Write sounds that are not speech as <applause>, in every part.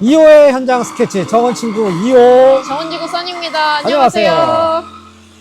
2호의 현장 스케치 정원 친구 2호. 정원지구 써니입니다. 안녕하세요. 안녕하세요.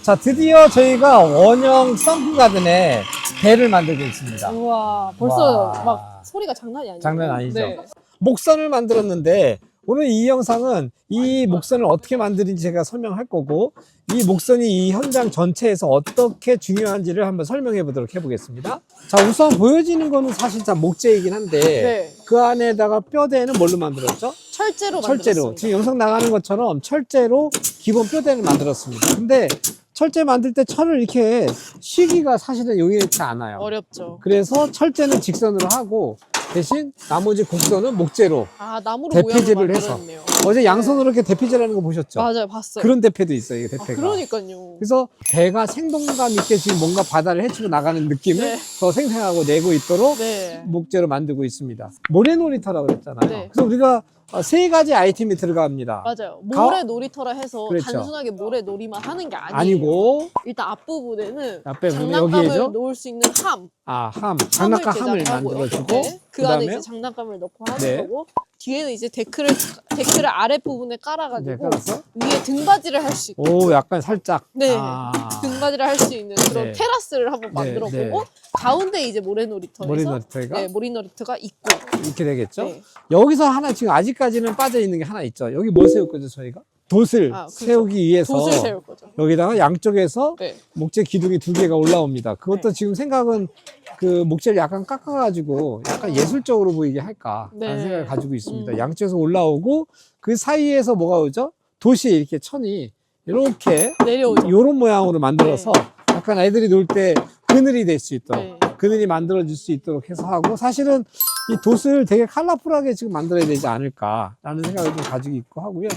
자, 드디어 저희가 원형 썬크 가든에 배를 만들고 있습니다. 우와, 벌써 와. 막 소리가 장난이 아니에요. 장난 아니죠. 네. 목선을 만들었는데 오늘 이 영상은 이 목선을 어떻게 만드는지 제가 설명할 거고 이 목선이 이 현장 전체에서 어떻게 중요한지를 한번 설명해 보도록 해보겠습니다. 자, 우선 보여지는 거는 사실 다 목재이긴 한데 네. 그 안에다가 뼈대는 뭘로 만들었죠? 철제로 철제로. 만들었습니다. 지금 영상 나가는 것처럼 철제로 기본 뼈대를 만들었습니다. 근데 철제 만들 때 철을 이렇게 쉬기가 사실은 용이하지 않아요. 어렵죠. 그래서 철제는 직선으로 하고 대신 나머지 곡선은 목재로. 아, 나무로 모양을 해서. 만들었네요. 어제 양손으로 이렇게 대피질하는 거 보셨죠? 맞아요, 봤어요. 그런 대패도 있어요, 이게 아, 대패가. 그러니까요. 그래서 배가 생동감 있게 지금 뭔가 바다를 헤치고 나가는 느낌을 네. 더 생생하고 내고 있도록 네. 목재로 만들고 있습니다. 모래놀이터라고 그랬잖아요. 네. 그래서 우리가 어, 세 가지 아이템이 들어갑니다. 맞아요. 가- 모래 놀이터라 해서 그렇죠. 단순하게 모래 놀이만 하는 게 아니에요. 아니고 일단 앞부분에는 장난감을 여기에죠? 놓을 수 있는 함, 아, 함, 장난감 함을 제작하고요. 만들어주고 네. 그 안에 그다음에 이제 장난감을 넣고 하는 네. 거고 뒤에는 이제 데크를 데크를 아랫 부분에 깔아가지고 깔아서 위에 등받이를 할 수 있고 오, 약간 살짝 네. 아, 등받이를 할 수 있는 그런 네. 테라스를 한번 네, 만들어 네. 보고 가운데 이제 모래놀이터에서 모래놀이터가 네, 모래놀이터가 있고 이렇게 되겠죠? 네. 여기서 하나 지금 아직까지는 빠져 있는 게 하나 있죠. 여기 뭐 세울 거죠, 저희가? 돛을 아, 그렇죠. 세우기 위해서 돛을 세울 거죠. 여기다가 양쪽에서 네. 목재 기둥이 두 개가 올라옵니다. 그것도 네. 지금 생각은 그 목재를 약간 깎아가지고 약간 예술적으로 보이게 할까 라는 네. 생각을 가지고 있습니다. 음. 양쪽에서 올라오고 그 사이에서 뭐가 오죠? 돛이 이렇게 천이 이렇게 내려오죠. 요런 모양으로 만들어서 약간 아이들이 놀 때 그늘이 될 수 있도록 네. 그늘이 만들어질 수 있도록 해서 하고 사실은 이 돛을 되게 컬러풀하게 지금 만들어야 되지 않을까라는 생각을 좀 가지고 있고 하고요.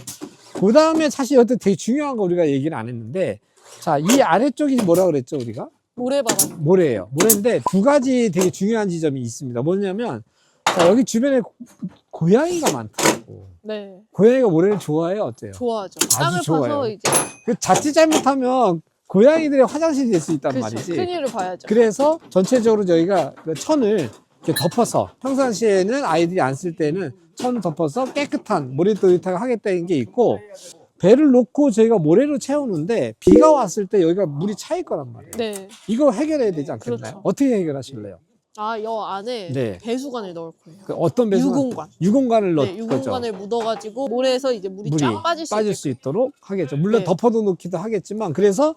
그 다음에 사실 여태 되게 중요한 거 우리가 얘기를 안 했는데 자, 이 아래쪽이 뭐라 그랬죠, 우리가? 모래바닥. 모래예요. 모래인데 두 가지 되게 중요한 지점이 있습니다. 뭐냐면 자, 여기 주변에 고- 고양이가 많더라고. 네. 고양이가 모래를 좋아해요, 어때요? 좋아하죠. 아주 땅을 좋아요. 파서 이제 그 자칫 잘못하면 고양이들의 화장실이 될 수 있단 그렇죠. 말이지. 큰일을 봐야죠. 그래서 전체적으로 저희가 그 천을 이렇게 덮어서 평상시에는 아이들이 안 쓸 때는 천을 덮어서 깨끗한 모래놀이터가 하겠다는 게 있고 배를 놓고 저희가 모래로 채우는데 비가 왔을 때 여기가 물이 차일 거란 말이에요. 네. 이거 해결해야 되지 않겠나요? 그렇죠. 어떻게 해결하실래요? 아, 여 안에 네. 배수관을 넣을 거예요. 그 어떤 배수 유공관. 유공관을 넣을 네, 거죠. 유공관을 묻어가지고 모래에서 이제 물이, 물이 쫙 빠질 수 빠질. 수 있도록 하겠죠. 물론 네. 덮어도 놓기도 하겠지만 그래서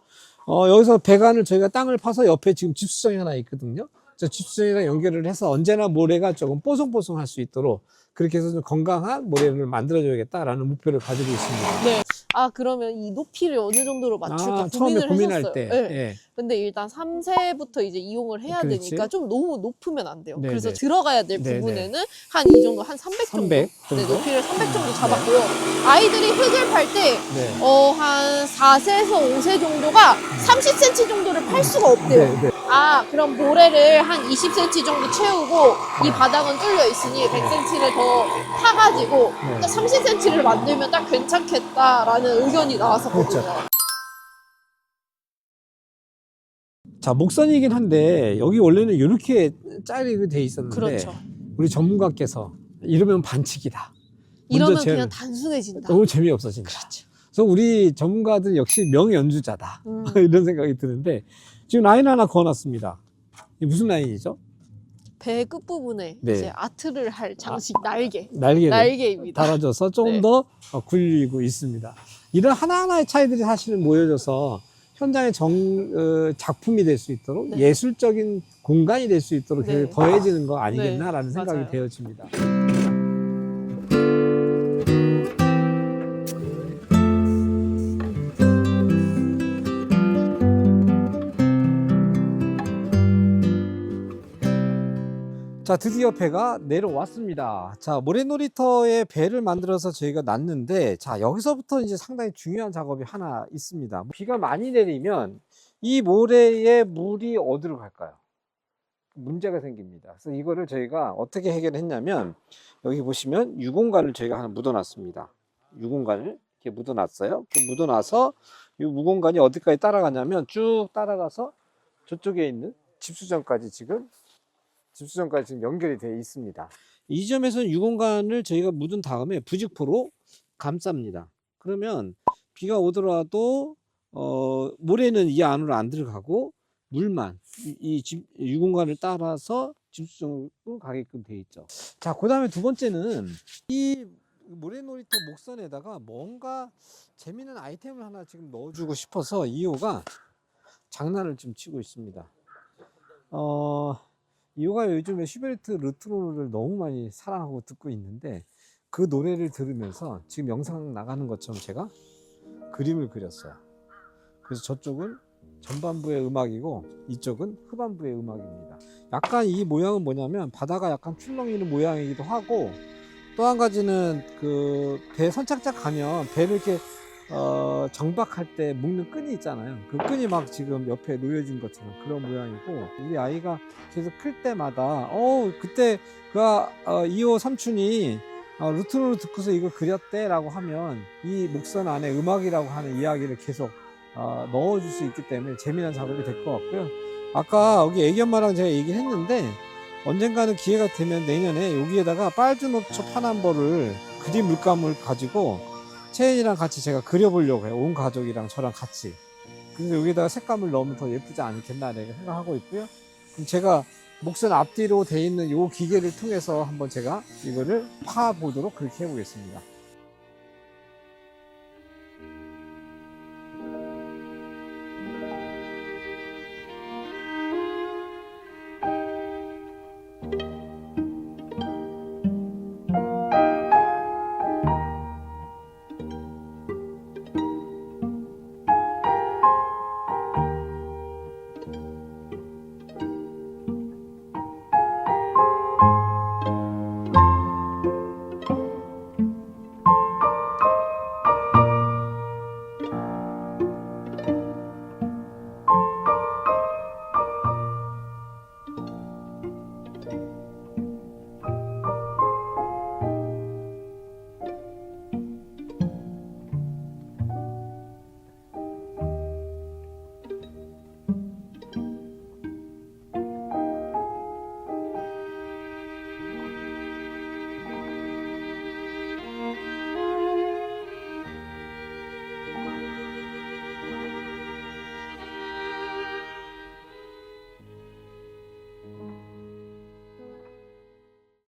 어, 여기서 배관을 저희가 땅을 파서 옆에 지금 집수정이 하나 있거든요. 저 집수정이랑 연결을 해서 언제나 모래가 조금 뽀송뽀송할 수 있도록 그렇게 해서 좀 건강한 모래를 만들어줘야겠다라는 목표를 가지고 있습니다. 네. 아 그러면 이 높이를 어느 정도로 맞출까 아, 처음에 고민을 고민할 했었어요. 때. 네. 예. 근데 일단 3세부터 이제 이용을 해야 그렇지. 되니까 좀 너무 높으면 안 돼요. 네, 그래서 네. 들어가야 될 네, 부분에는 한 이 정도 한 300 정도. 300 네, 정도. 높이를 300 정도 잡았고요. 아이들이 흙을 팔 때 네. 어, 한 4세에서 5세 정도가 30cm 정도를 팔 수가 없대요. 네, 네. 아, 그럼 모래를 한 20cm 정도 채우고 이 바닥은 뚫려 있으니 100cm를 더 파가지고 네. 딱 30cm를 만들면 딱 괜찮겠다라는 의견이 나왔었거든요. 그렇죠. 자, 목선이긴 한데 여기 원래는 이렇게 짜리게 돼 있었는데 그렇죠. 우리 전문가께서 이러면 반칙이다. 이러면 제일- 그냥 단순해진다. 너무 재미없어진다. 그렇죠. 그래서 우리 전문가들 역시 명연주자다. 음. <laughs> 이런 생각이 드는데 지금 라인 하나 그어놨습니다. 이게 무슨 라인이죠? 배 끝부분에 네. 이제 아트를 할 장식 날개. 날개를 날개입니다. 달아줘서 조금 네. 더 어, 굴리고 있습니다. 이런 하나하나의 차이들이 사실은 모여져서 현장의 정, 어, 작품이 될 수 있도록 네. 예술적인 공간이 될 수 있도록 네. 더해지는 거 아니겠나라는 네, 생각이 맞아요. 되어집니다. 자, 드디어 배가 내려왔습니다. 자, 모래놀이터에 배를 만들어서 저희가 놨는데, 자, 여기서부터 이제 상당히 중요한 작업이 하나 있습니다. 비가 많이 내리면 이 모래에 물이 어디로 갈까요? 문제가 생깁니다. 그래서 이거를 저희가 어떻게 해결했냐면, 여기 보시면 유공관을 저희가 하나 묻어놨습니다. 유공관을 이렇게 묻어놨어요. 묻어놔서 이 무공관이 어디까지 따라가냐면 쭉 따라가서 저쪽에 있는 집수정까지 지금 집수정까지 지금 연결이 되어 있습니다. 이 점에서는 유공간을 저희가 묻은 다음에 부직포로 감쌉니다. 그러면 비가 오더라도 어, 모래는 이 안으로 안 들어가고 물만 이, 이 집, 유공간을 따라서 집수정으로 가게끔 돼 있죠. 자, 그 다음에 두 번째는 이 모래놀이터 목선에다가 뭔가 재미있는 아이템을 하나 지금 넣어주고 싶어서 2호가 장난을 좀 치고 있습니다. 어, 2호가 요즘에 슈베르트 르트로를 너무 많이 사랑하고 듣고 있는데 그 노래를 들으면서 지금 영상 나가는 것처럼 제가 그림을 그렸어요. 그래서 저쪽은 전반부의 음악이고 이쪽은 후반부의 음악입니다. 약간 이 모양은 뭐냐면 바다가 약간 출렁이는 모양이기도 하고 또 한 가지는 그 배 선착장 가면 배를 이렇게 어, 정박할 때 묶는 끈이 있잖아요. 그 끈이 막 지금 옆에 놓여진 것처럼 그런 모양이고 우리 아이가 계속 클 때마다 어 그때 그 어, 2호 삼촌이 어, 루트로를 듣고서 이거 그렸대라고 하면 이 목선 안에 음악이라고 하는 이야기를 계속 어, 넣어줄 수 있기 때문에 재미난 작업이 될 것 같고요. 아까 여기 애기 엄마랑 제가 얘기를 했는데 언젠가는 기회가 되면 내년에 여기에다가 빨주노초 파남보를 그림 물감을 가지고 채연이랑 같이 제가 그려보려고 해요. 온 가족이랑 저랑 같이. 그래서 여기다가 색감을 넣으면 더 예쁘지 않겠나 생각하고 있고요. 그럼 제가 목선 앞뒤로 돼 있는 이 기계를 통해서 한번 제가 이거를 파보도록 그렇게 해보겠습니다.